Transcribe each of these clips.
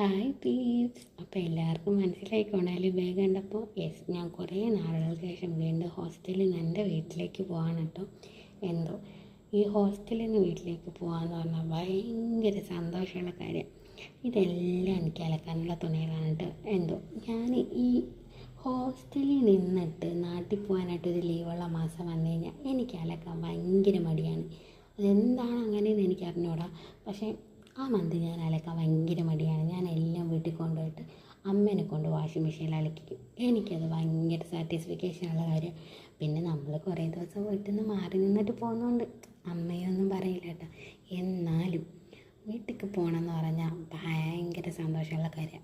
Hi piece അപ്പോൾ എല്ലാവർക്കും മനസ്സിലായിക്കോണാലും വേഗം കണ്ടപ്പോൾ യെസ് ഞാൻ കുറേ നാളുകൾക്ക് ശേഷം വീണ്ടും ഹോസ്റ്റലിൽ നിന്ന് എന്റെ വീട്ടിലേക്ക് പോകാൻ കേട്ടോ എന്തോ? ഈ ഹോസ്റ്റലിൽ നിന്ന് വീട്ടിലേക്ക് പോകാമെന്ന് പറഞ്ഞാൽ ഭയങ്കര സന്തോഷമുള്ള കാര്യം. ഇതെല്ലാം എനിക്ക് അലക്കാനുള്ള തുണികളാണ് കേട്ടോ എന്തോ? ഞാൻ ഈ ഹോസ്റ്റലിൽ നിന്നിട്ട് നാട്ടിൽ പോകാനായിട്ട് ഒരു ലീവുള്ള മാസം വന്നു കഴിഞ്ഞാൽ എനിക്ക് അലക്കാൻ ഭയങ്കര മടിയാണ്. അതെന്താണ് അങ്ങനെയെന്ന് എനിക്ക് അറിഞ്ഞൂടാ. പക്ഷേ ആ മന്തി ഞാൻ അലക്കാൻ ഭയങ്കര മടിയാണ്. ഞാൻ എല്ലാം വീട്ടിൽ കൊണ്ടുപോയിട്ട് അമ്മേനെ കൊണ്ട് വാഷിംഗ് മെഷീനിൽ അലക്കിക്കും. എനിക്കത് ഭയങ്കര സാറ്റിസ്ഫിക്കേഷനുള്ള കാര്യം. പിന്നെ നമ്മൾ കുറേ ദിവസം വീട്ടിൽ നിന്ന് മാറി നിന്നിട്ട് പോകുന്നുണ്ട്. അമ്മയൊന്നും പറയില്ല കേട്ടോ. എന്നാലും വീട്ടിലേക്ക് പോകണമെന്ന് പറഞ്ഞാൽ ഭയങ്കര സന്തോഷമുള്ള കാര്യം.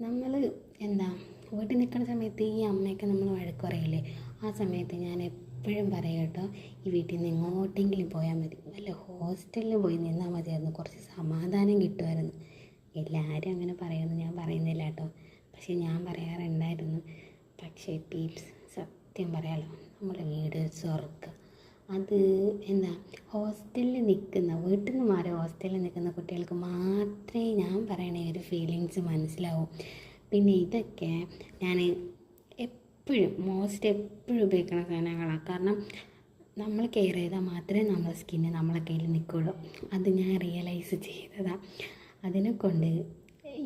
നമ്മൾ എന്താ വീട്ടിൽ നിൽക്കുന്ന സമയത്ത് ഈ അമ്മയൊക്കെ നമ്മൾ വഴക്ക് പറയില്ലേ? ആ സമയത്ത് ഞാൻ എപ്പോഴും പറയും കേട്ടോ ഈ വീട്ടിൽ നിന്ന് എങ്ങോട്ടെങ്കിലും പോയാൽ മതി. വല്ല ഹോസ്റ്റലിൽ പോയി നിന്നാൽ മതിയായിരുന്നു കുറച്ച് സമാധാനം കിട്ടുമായിരുന്നു. എല്ലാവരും അങ്ങനെ പറയുമെന്ന് ഞാൻ പറയുന്നില്ല കേട്ടോ. പക്ഷേ ഞാൻ പറയാറുണ്ടായിരുന്നു പക്ഷേ പീപ്സ് സത്യം പറയാലോ നമ്മുടെ വീട് സ്വർഗം. അത് എന്താ ഹോസ്റ്റലിൽ നിൽക്കുന്ന വീട്ടിൽ നിന്ന് മാറി ഹോസ്റ്റലിൽ നിൽക്കുന്ന കുട്ടികൾക്ക് മാത്രമേ ഞാൻ പറയണ ഒരു ഫീലിങ്സ് മനസ്സിലാവും. പിന്നെ ഇതൊക്കെ ഞാൻ എപ്പോഴും മോസ്റ്റ് എപ്പോഴും ഉപയോഗിക്കുന്ന സാധനങ്ങളാണ് കാരണം നമ്മൾ കെയർ ചെയ്താൽ മാത്രമേ നമ്മുടെ സ്കിന്ന് നമ്മളെ കയ്യിൽ നിൽക്കുള്ളൂ. അത് ഞാൻ റിയലൈസ് ചെയ്തതാണ് അതിനെ കൊണ്ട്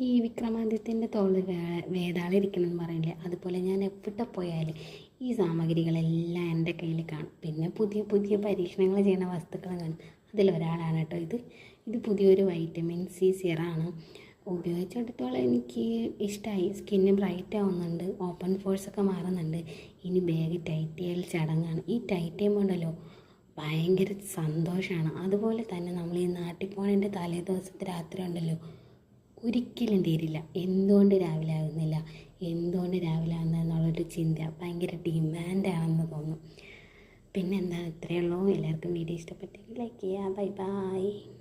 ഈ വിക്രമാദിത്യന്റെ വേ വേതാളിരിക്കണം എന്ന് പറയില്ലേ? അതുപോലെ ഞാൻ എവിടെ പോയാലും ഈ സാമഗ്രികളെല്ലാം എന്റെ കയ്യിൽ കാണും. പിന്നെ പുതിയ പുതിയ പരീക്ഷണങ്ങൾ ചെയ്യുന്ന വസ്തുക്കൾ കാണും. അതിലൊരാളാണ് കേട്ടോ ഇത്. ഇത് പുതിയൊരു വൈറ്റമിൻ സി സിറാണ് ഉപയോഗിച്ചെടുത്തോളം എനിക്ക് ഇഷ്ടമായി സ്കിന്ന് ബ്രൈറ്റ് ആവുന്നുണ്ട് ഓപ്പൺ ഫോഴ്സ് ഒക്കെ മാറുന്നുണ്ട്. ഇനി ബാഗ് ടൈറ്റ് ചെയ്യൽ ചടങ്ങാണ്. ഈ ടൈറ്റ് ചെയ്യുമ്പോണ്ടല്ലോ ഭയങ്കര സന്തോഷമാണ് അതുപോലെ തന്നെ നമ്മൾ ഈ നാട്ടിൽ പോണതിന്റെ തലേ ദിവസത്തെ രാത്രി ഉണ്ടല്ലോ ഒരിക്കലും തീരില്ല. എന്തുകൊണ്ട് രാവിലെ ആകുന്നില്ല എന്തുകൊണ്ട് രാവിലെ ആകുന്ന എന്നുള്ളൊരു ചിന്ത ഭയങ്കര ഡിമാൻഡാണെന്ന് തോന്നും. പിന്നെന്താ ഇത്രയേ ഉള്ളൂ. എല്ലാവർക്കും വീഡിയോ ഇഷ്ടപ്പെട്ടെങ്കിൽ ലൈക്ക് ചെയ്യുക ബൈ ബൈ